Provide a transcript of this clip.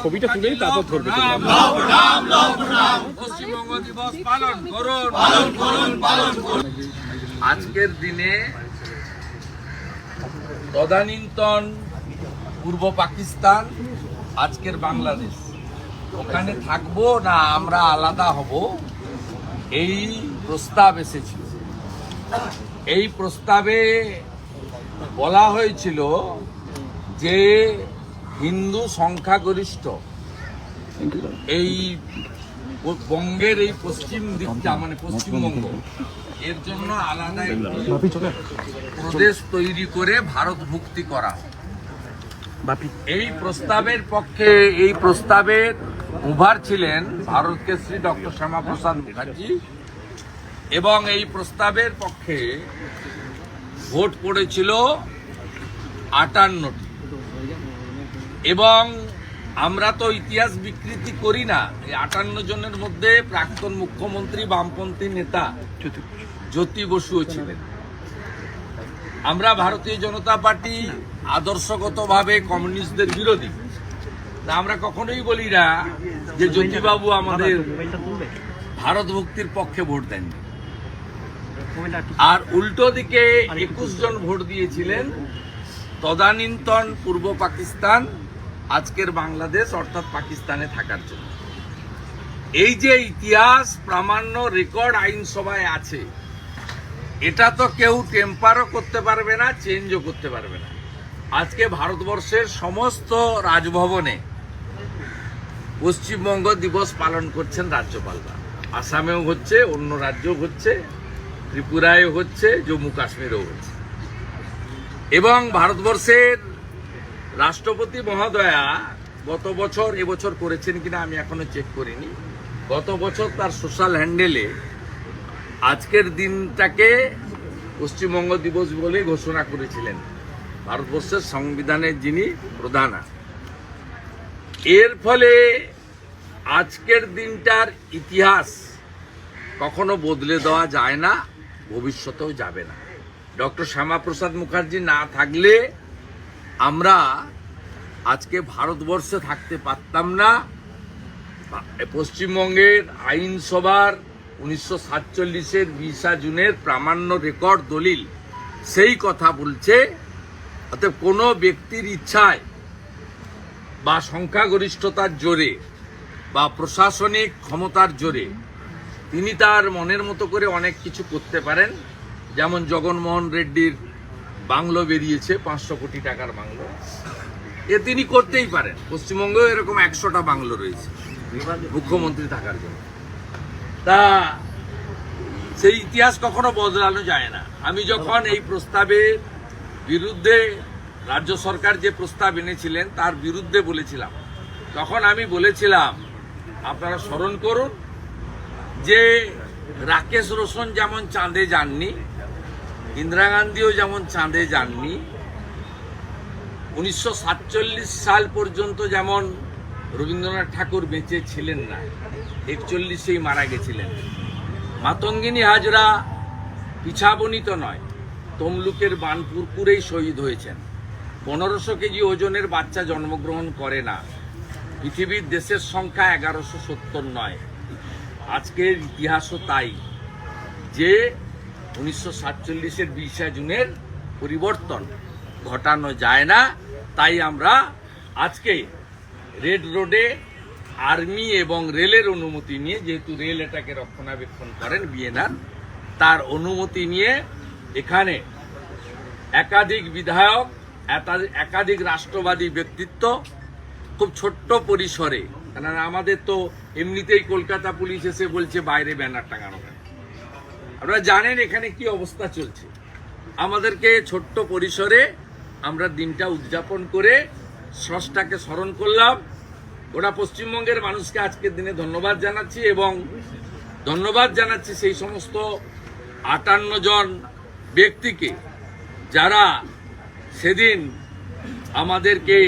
ছবিটা তুলেই তারপর ধরবে পশ্চিমবঙ্গ পালন পালন করুন আজকের দিনে তদানীন্তন পূর্ব পাকিস্তান, আজকের বাংলাদেশ। ওখানে থাকব না আমরা আলাদা হব, এই প্রস্তাব এসেছিল। এই প্রস্তাবে বলা হয়েছিল যে হিন্দু সংখ্যাগরিষ্ঠ এই বঙ্গের এই পশ্চিম দিকটা মানে পশ্চিমবঙ্গ, এর জন্য আলাদা প্রদেশ তৈরি করে ভারত মুক্তি করা। এই প্রস্তাবের পক্ষে, এই প্রস্তাবের উভার ছিলেন ভারত শ্রী ডক্টর শ্যামাপ্রসাদ মুখার্জি এবং এই প্রস্তাবের পক্ষে ভোট পড়েছিল আটান্নটি। এবং আমরা তো ইতিহাস বিকৃতি করি না। এই আটান্ন জনের মধ্যে প্রাক্তন মুখ্যমন্ত্রী, বামপন্থী নেতা জ্যোতি বসুও ছিলেন। আমরা ভারতীয় জনতা পার্টি আদর্শগতভাবে কমিউনিস্টদের বিরোধী। তা আমরা কখনোই বলি না যে জ্যোতিবাবু আমাদের ভারত ভক্তির পক্ষে ভোট দেননি। আর উল্টো দিকে একুশ জন ভোট দিয়েছিলেন। তদানীন্তন পূর্ব পাকিস্তান আজকের বাংলাদেশ অর্থাৎ পাকিস্তানে থাকার জন্য। এই যে ইতিহাস প্রামাণ্য রেকর্ড আইনসভায় আছে এটা তো কেউ টেম্পারও করতে পারবে না চেঞ্জও করতে পারবে না। আজকে ভারতবর্ষের সমস্ত রাজভবনে পশ্চিমবঙ্গ দিবস পালন করছেন রাজ্যপালরা। আসামেও হচ্ছে অন্য রাজ্যও হচ্ছে ত্রিপুরায় হচ্ছে জম্মু কাশ্মীরেও হচ্ছে। এবং ভারতবর্ষের রাষ্ট্রপতি মহোদয়া গত বছর এবছর করেছেন কিনা আমি এখনও চেক করিনি। গত বছর তার সোশ্যাল হ্যান্ডেলে আজকের দিনটাকে পশ্চিমবঙ্গ দিবস বলে ঘোষণা করেছিলেন। ভারতবর্ষের সংবিধানের যিনি প্রধান। এর ফলে আজকের দিনটার ইতিহাস কখনো বদলে দেওয়া যায় না। ভবিষ্যতেও যাবে না। ডক্টর শ্যামাপ্রসাদ মুখার্জি না থাকলে আমরা আজকে ভারতবর্ষে থাকতে পারতাম না। পশ্চিমবঙ্গের আইনসভার উনিশশো সাতচল্লিশের বিশা জুনের প্রামাণ্য রেকর্ড দলিল সেই কথা বলছে। অতএব কোনো ব্যক্তির ইচ্ছায় বা সংখ্যাগরিষ্ঠতার জোরে বা প্রশাসনিক ক্ষমতার জোরে তিনি তার মনের মতো করে অনেক কিছু করতে পারেন। যেমন জগনমোহন রেড্ডির বাংলো বেরিয়েছে, পাঁচশো কোটি টাকার বাংলো। এ তিনি করতেই পারেন। পশ্চিমবঙ্গেও এরকম একশোটা বাংলো রয়েছে, মুখ্যমন্ত্রী থাকার জন্য। তা সেই ইতিহাস কখনো বদলানো যায় না। আমি যখন এই প্রস্তাবের বিরুদ্ধে রাজ্য সরকার যে প্রস্তাব এনেছিলেন, তার বিরুদ্ধে বলেছিলাম। তখন আমি বলেছিলাম, আপনারা স্মরণ করুন যে রাকেশ রোশন যেমন চাঁদে যাননি, ইন্দিরা গান্ধীও যেমন চাঁদে যাননি, উনিশশো সাতচল্লিশ সাল পর্যন্ত যেমন রবীন্দ্রনাথ ঠাকুর বেঁচে ছিলেন না, একচল্লিশেই মারা গেছিলেন। মাতঙ্গিনী হাজরা পিছাবনিত নয়, তমলুকের বানপুরপুরেই শহীদ হয়েছেন। পনেরোশো কেজি ওজনের বাচ্চা জন্মগ্রহণ করে না, পৃথিবীর দেশের সংখ্যা এগারোশো সত্তর নয়। আজকের ইতিহাসও তাই যে উনিশশো সাতচল্লিশের বিশা জুনের পরিবর্তন ঘটানো যায় না, তাই আমরা আজকে রেড রোডে আর্মি এবং রেলের অনুমতি নিয়ে, যেহেতু রেল এটাকে রক্ষণাবেক্ষণ করেন বিএনআর, তার অনুমতি নিয়ে এখানে একাধিক বিধায়ক, একাধিক রাষ্ট্রবাদী ব্যক্তিত্ব খুব ছোট্ট পরিসরে কেননা আমাদের তো এমনিতেই কলকাতা পুলিশ এসে বলছে বাইরে ব্যানার টাঙানো আপনারা জানেন এখানে কি অবস্থা চলছে। আমাদেরকে ছোট্ট পরিসরে আমরা দিনটা উদযাপন করে স্রষ্টাকে স্মরণ করলাম। গোটা পশ্চিমবঙ্গের মানুষকে আজকের দিনে ধন্যবাদ জানাচ্ছি এবং ধন্যবাদ জানাচ্ছি সেই সমস্ত আটান্ন জন ব্যক্তিকে যারা সেদিন আমাদেরকে